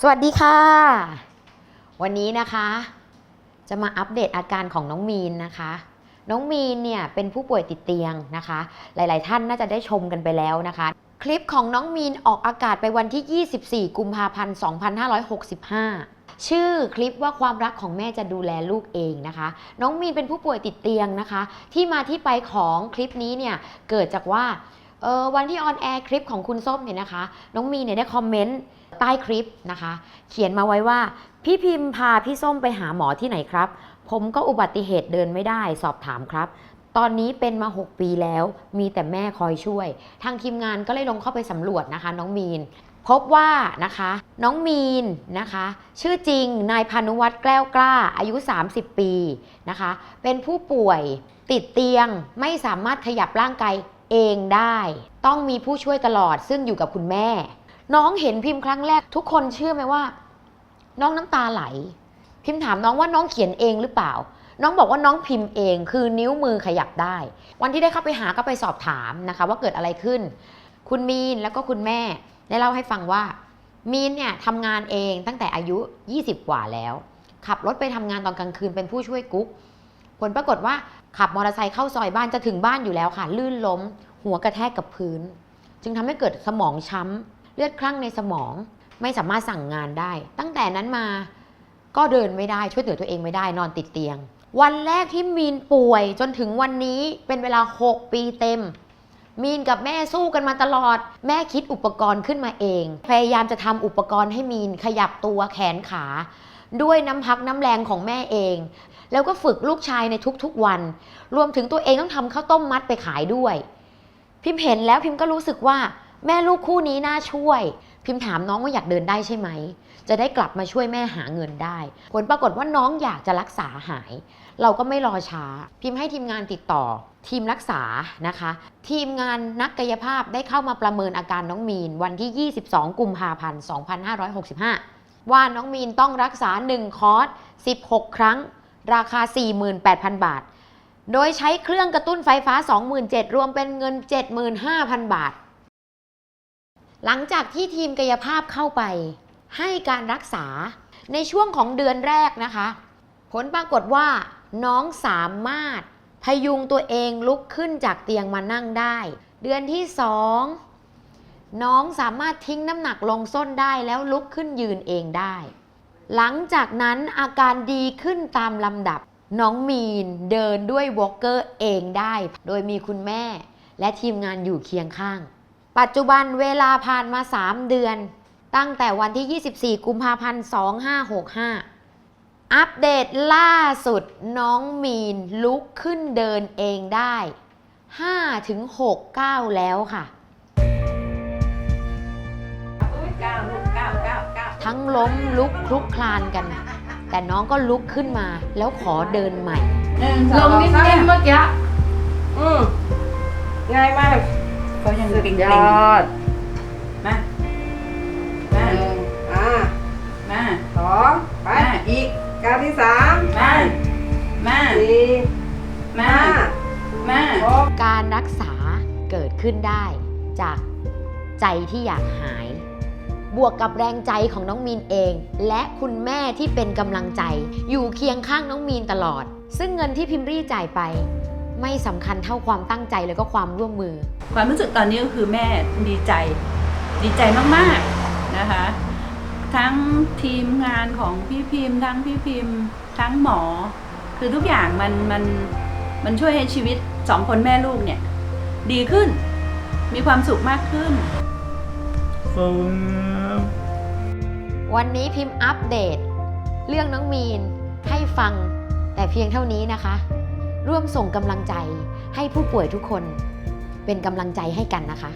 สวัสดีค่ะ วันนี้นะคะ จะมาอัปเดตอาการของน้องมีนนะคะ น้องมีนเนี่ยเป็นผู้ป่วยติดเตียงนะคะ หลาย ๆ ท่านน่าจะได้ชมกันไปแล้วนะคะ คลิปของน้องมีนออกอากาศไปวันที่ 24 กุมภาพันธ์ 2565ชื่อคลิปว่าความรักของแม่จะดูแลลูกเองนะคะ น้องมีนเป็นผู้ป่วยติดเตียงนะคะ ที่มาที่ไปของคลิปนี้เนี่ยเกิดจากว่าออวันที่ออนแอร์คลิปของคุณส้มเนี่ยนะคะ น้องมีนเนี่ยได้คอมเมนต์ ใต้คลิปนะคะ เขียนมาไว้ว่า พี่พิมพ์พาพี่ส้มไปหาหมอที่ไหนครับ ผมก็อุบัติเหตุเดินไม่ได้สอบถามครับ ตอนนี้เป็นมา 6 ปีแล้ว มีแต่แม่คอยช่วย ทางทีมงานก็เลยลงเข้าไปสำรวจนะคะ น้องมีน พบว่านะคะ น้องมีนนะคะ ชื่อจริงนายพานุวัตรแก้วกล้า อายุ 30 ปีนะคะ เป็นผู้ป่วยติดเตียงไม่สามารถขยับร่างกายเองได้ ต้องมีผู้ช่วยตลอดซึ่งอยู่กับคุณแม่ น้องเห็นพิมพ์ครั้งแรกทุกคนเชื่อไหมว่า น้องน้ำตาไหล พิมพ์ถามน้องว่าน้องเขียนเองหรือเปล่า น้องบอกว่าน้องพิมพ์เอง คือนิ้วมือขยับได้ วันที่ได้เข้าไปหาก็ไปสอบถามนะคะ ว่าเกิดอะไรขึ้น คุณมีนแล้วก็คุณแม่ได้เล่าให้ฟังว่า มีนเนี่ยทำงานเองตั้งแต่อายุ 20 กว่าแล้ว ขับรถไปทำงานตอนกลางคืนเป็นผู้ช่วยกุ๊กผลปรากฏว่าขับมอเตอร์ไซค์เข้าซอยบ้านจะถึงบ้านอยู่แล้วค่ะ ลื่นล้ม หัวกระแทกกับพื้น จึงทำให้เกิดสมองช้ำ เลือดคลั่งในสมองไม่สามารถสั่งงานได้ ตั้งแต่นั้นมาก็เดินไม่ได้ช่วยเหลือตัวเองไม่ได้นอนติดเตียง วันแรกที่มีนป่วยจนถึงวันนี้เป็นเวลา 6 ปีเต็ม มีนกับแม่สู้กันมาตลอด แม่คิดอุปกรณ์ขึ้นมาเอง พยายามจะทำอุปกรณ์ให้มีนขยับตัวแขนขา ด้วยน้ำพักน้ำแรงของแม่เอง แล้วก็ฝึกลูกชายในทุกๆวัน รวมถึงตัวเองต้องทำข้าวต้มมัดไปขายด้วย พิมพ์เห็นแล้วพิมพ์ก็รู้สึกว่า แม่ลูกคู่นี้น่าช่วย พิมพ์ถามน้องว่าอยากเดินได้ใช่ไหม จะได้กลับมาช่วยแม่หาเงินได้ ผลปรากฏว่าน้องอยากจะรักษาหาย เราก็ไม่รอช้า พิมพ์ให้ทีมงานติดต่อ ทีมรักษานะคะ ทีมงานนักกายภาพได้เข้ามาประเมินอาการน้องมีน วันที่ 22 กุมภาพันธ์ 2565 ว่าน้องมีนต้องรักษา 1 คอร์ส 16 ครั้ง ราคา 48,000 บาท โดยใช้เครื่องกระตุ้นไฟฟ้า 27,000รวมเป็นเงิน 75,000 บาท หลังจากที่ทีมกายภาพเข้าไป ให้การรักษาในช่วงของเดือนแรกนะคะ ผลปรากฏว่าน้องสามารถพยุงตัวเองลุกขึ้นจากเตียงมานั่งได้ เดือนที่สองน้องสามารถทิ้งน้ำหนักลงส้นได้แล้วลุกขึ้นยืนเองได้ หลังจากนั้นอาการดีขึ้นตามลำดับ น้องมีนเดินด้วยวอล์กเกอร์เองได้ โดยมีคุณแม่และทีมงานอยู่เคียงข้าง ปัจจุบันเวลาผ่านมา 3 เดือน ตั้งแต่วันที่ 24 กุมภาพันธ์ 2565 อัปเดตล่าสุดน้องมีนลุกขึ้นเดินเองได้ 5 ถึง6ก้าวแล้วค่ะเก้าลูกเก้าเก้าเก้าทั้งล้มลุกคลุกคลานกัน แต่น้องก็ลุกขึ้นมาแล้วขอเดินใหม่หนึ่งสลองงนิดสามเดียวเมื่อกี้อืมง่ายมาก เขายังสุดเก่งยๆอดมามาหนึ่งอ่ามาสองไปมาอีกก้าวที่สามมามาสี่มาห้ามาหกการรักษาเกิดขึ้นได้จากใจที่อยากหาย บวกกับแรงใจของน้องมีนเอง และคุณแม่ที่เป็นกำลังใจ อยู่เคียงข้างน้องมีนตลอด ซึ่งเงินที่พิมพ์รี่จ่ายไป ไม่สำคัญเท่าความตั้งใจแล้วก็ความร่วมมือ ความรู้สึกตอนนี้ก็คือแม่ดีใจ ดีใจมากๆนะคะ ทั้งทีมงานของพี่พิมพ์ ทั้งพี่พิมพ์ ทั้งหมอ คือทุกอย่างมันมันมันช่วยให้ชีวิตสองคนแม่ลูกเนี่ย ดีขึ้นมีความสุขมากขึ้น วันนี้พิมพ์อัปเดต เรื่องน้องมีนให้ฟังแต่เพียงเท่านี้นะคะ ร่วมส่งกำลังใจให้ผู้ป่วยทุกคน เป็นกำลังใจให้กันนะคะ